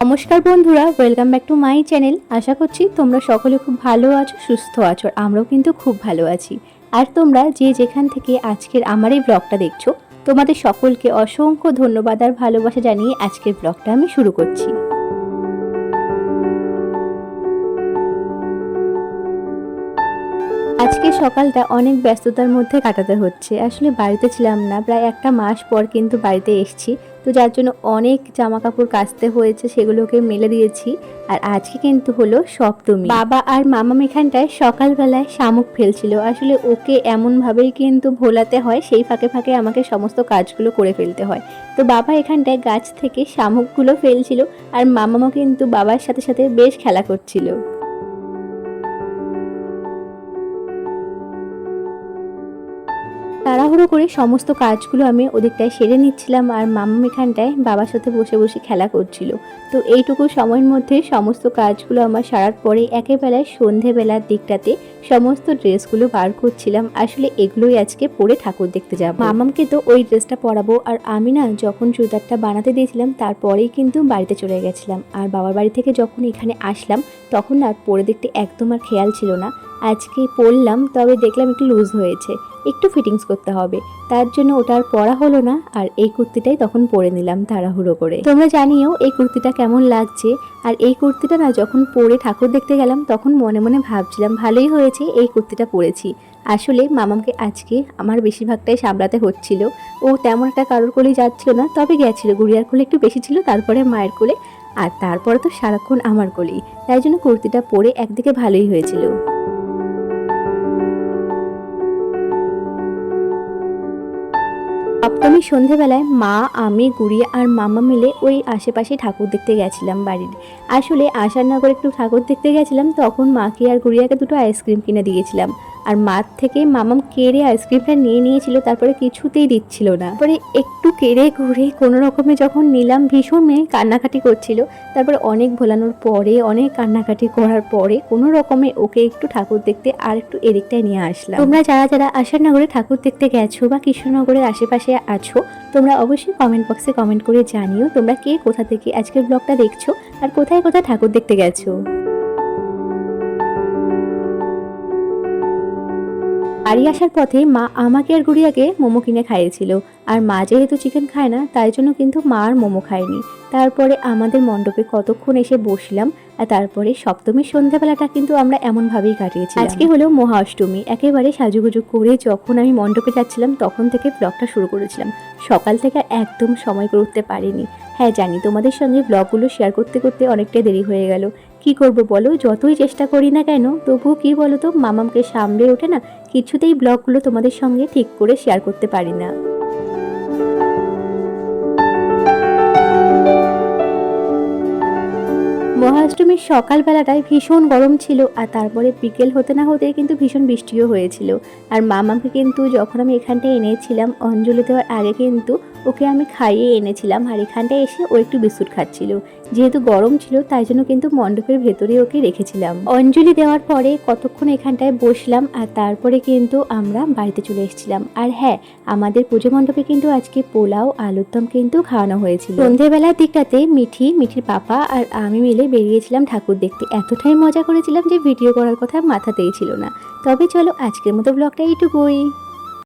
নমস্কার বন্ধুরা welcome back to my channel আশা করছি তোমরা সকলে খুব ভালো আছো, সুস্থ আছো আমরাও কিন্তু খুব ভালো আছি। আর তোমরা যে যেখান থেকে আজকের আমার এই ব্লগটা দেখছ, তোমাদের সকলকে অসংখ্য ধন্যবাদ আর ভালোবাসা জানিয়ে আজকের ব্লগটা আমি শুরু করছি। সকালটা অনেক ব্যস্ততার মধ্যে কাটাতে হচ্ছে। আসলে বাড়িতে ছিলাম না, প্রায় একটা মাস পর কিন্তু বাড়িতে এসেছি। তো যার জন্য অনেক জামা কাপড় কাচতে হয়েছে, সেগুলোকে মেলে দিয়েছি। আর আজকে কিন্তু হলো সপ্তমী। বাবা আর মামাম এখানটায় সকালবেলায় শামুক ফেলছিল। আসলে ওকে এমনভাবেই কিন্তু ভোলাতে হয়, সেই ফাঁকে ফাঁকে আমাকে সমস্ত কাজগুলো করে ফেলতে হয়। তো বাবা এখানটায় গাছ থেকে শামুকগুলো ফেলছিল, আর মামামও কিন্তু বাবার সাথে সাথে বেশ খেলা করছিল। তাড়াহুড়ো করে সমস্ত কাজগুলো আমি ওদিকটায় সেরে নিচ্ছিলাম আর মাম্মা এখানটায় বাবার সাথে বসে বসে খেলা করছিল। তো এইটুকু সময়ের মধ্যে সমস্ত কাজগুলো আমার সারার পরে একেবেলায় সন্ধেবেলার দিকটাতে সমস্ত ড্রেসগুলো বার করছিলাম। আসলে এগুলোই আজকে পরে ঠাকুর দেখতে যাব। মামামকে তো ওই ড্রেসটা পরাবো আর আমি না যখন চুড়িদারটা বানাতে দিয়েছিলাম তারপরেই কিন্তু বাড়িতে চলে গেছিলাম। আর বাবার বাড়ি থেকে যখন এখানে আসলাম তখন আর পরে দেখতে একদম আর খেয়াল ছিল না। আজকে পরলাম তবে দেখলাম একটু লুজ হয়েছে। একটু ফিটিংস করতে হবে। তার জন্য ওটা আর পরা হলো না, আর এই কুর্তিটাই তখন পরে নিলাম তাড়াহুড়ো করে। তোমরা জানিও, এই কুর্তিটা কেমন লাগছে? আর এই কুর্তিটা না, যখন পরে ঠাকুর দেখতে গেলাম, তখন মনে মনে ভাবছিলাম, ভালোই হয়েছে, এই কুর্তিটা পরেছি। আসলে মামামকে আজকে আমার বেশিরভাগটাই সামলাতে হচ্ছিল। ও তেমন একটা কারোর কোলেই যাচ্ছিল না, তবে গেছিল। গুড়িয়ার কোলে একটু বেশি ছিল, তারপরে মায়ের কোলে। আর তারপরে তো সারাক্ষণ আমার কোলেই। তাই জন্য কুর্তিটা পরে একদিকে ভালোই হয়েছিল। সপ্তমী সন্ধেবেলায় মা, আমি গুড়ি আর মামা মিলে ওই আশেপাশে ঠাকুর দেখতে গেছিলাম বাড়ির। আসলে আশার নগরে একটু ঠাকুর দেখতে গেছিলাম, তখন মাকে আর গুড়িয়াকে দুটো আইসক্রিম কিনে দিয়েছিলাম আর মাঠ থেকে মামাম কেড়ে আইসক্রিমটা নিয়ে নিয়েছিল, তারপরে কিছুতেই দিচ্ছিল না। তারপরে একটু কেড়ে ঘুরে কোনো রকমে যখন নিলাম, ভীষণ মেয়ে কান্নাকাটি করছিল। তারপরে অনেক ভোলানোর পরে, অনেক কান্নাকাটি করার পরে কোনো রকমে ওকে একটু ঠাকুর দেখতে আর একটু এদিকটায় নিয়ে আসলাম। তোমরা যারা যারা আশারনগরে ঠাকুর দেখতে গেছো বা কৃষ্ণনগরের আশেপাশে আছো, তোমরা অবশ্যই কমেন্ট বক্সে কমেন্ট করে জানিও তোমরা কে কোথা থেকে আজকের ব্লগটা দেখছ আর কোথায় কোথায় ঠাকুর দেখতে গেছো। বাড়ি আসার পথে মা আমাকে আর গুড়িয়াকে মোমো কিনে খাইয়েছিল। আর মা যেহেতু চিকেন খায় না, তাই জন্য কিন্তু মা আর মোমো খায়নি। তারপরে আমাদের মণ্ডপে কতক্ষণ এসে বসলাম, আর তারপরে সপ্তমীর সন্ধ্যাবেলাটা কিন্তু আমরা এমনভাবেই কাটিয়েছি আজকে হলো মহা অষ্টমী একেবারে সাজুগুজু করে যখন আমি মণ্ডপে যাচ্ছিলাম, তখন থেকে ব্লগটা শুরু করেছিলাম। সকাল থেকে একদম সময় করে উঠতে পারিনি। হ্যাঁ জানি তোমাদের সঙ্গে ব্লগগুলো শেয়ার করতে করতে অনেকটাই দেরি হয়ে গেল। কি করব বলো? যতই চেষ্টা করি না কেন, তবুও কি বলো তো, মামামকে সামলে ওঠে না, কিছুতেই ব্লগগুলো তোমাদের সঙ্গে ঠিক করে শেয়ার করতে পারি না। মহাষ্টমীর সকালবেলাটায় ভীষণ গরম ছিল আর তারপরে বিকেল হতে না হতে কিন্তু ভীষণ বৃষ্টিও হয়েছিল। আর মামাকে কিন্তু যখন আমি এখানটায় এনেছিলাম, অঞ্জলি দেওয়ার আগে কিন্তু ওকে আমি খাইয়ে এনেছিলাম। আর এখানটায় এসে ও একটু বিস্কুট খাচ্ছিল। যেহেতু গরম ছিল, তাই জন্য কিন্তু মণ্ডপের ভেতরে ওকে রেখেছিলাম। অঞ্জলি দেওয়ার পরে কতক্ষণ এখানটায় বসলাম আর তারপরে কিন্তু আমরা বাড়িতে চলে এসেছিলাম। আর হ্যাঁ আমাদের পুজো মণ্ডপে কিন্তু আজকে পোলাও আলুর দম কিন্তু খাওয়ানো হয়েছিল। সন্ধেবেলার দিকটাতে মিঠি, মিঠির পাপা আর আমি মিলে বেরিয়েছিলাম ঠাকুর দেখতে। এতটাই মজা করেছিলাম যে ভিডিও করার কথা মাথাতেই ছিল না। তবে চলো আজকের মতো ব্লগটা এইটুকুই।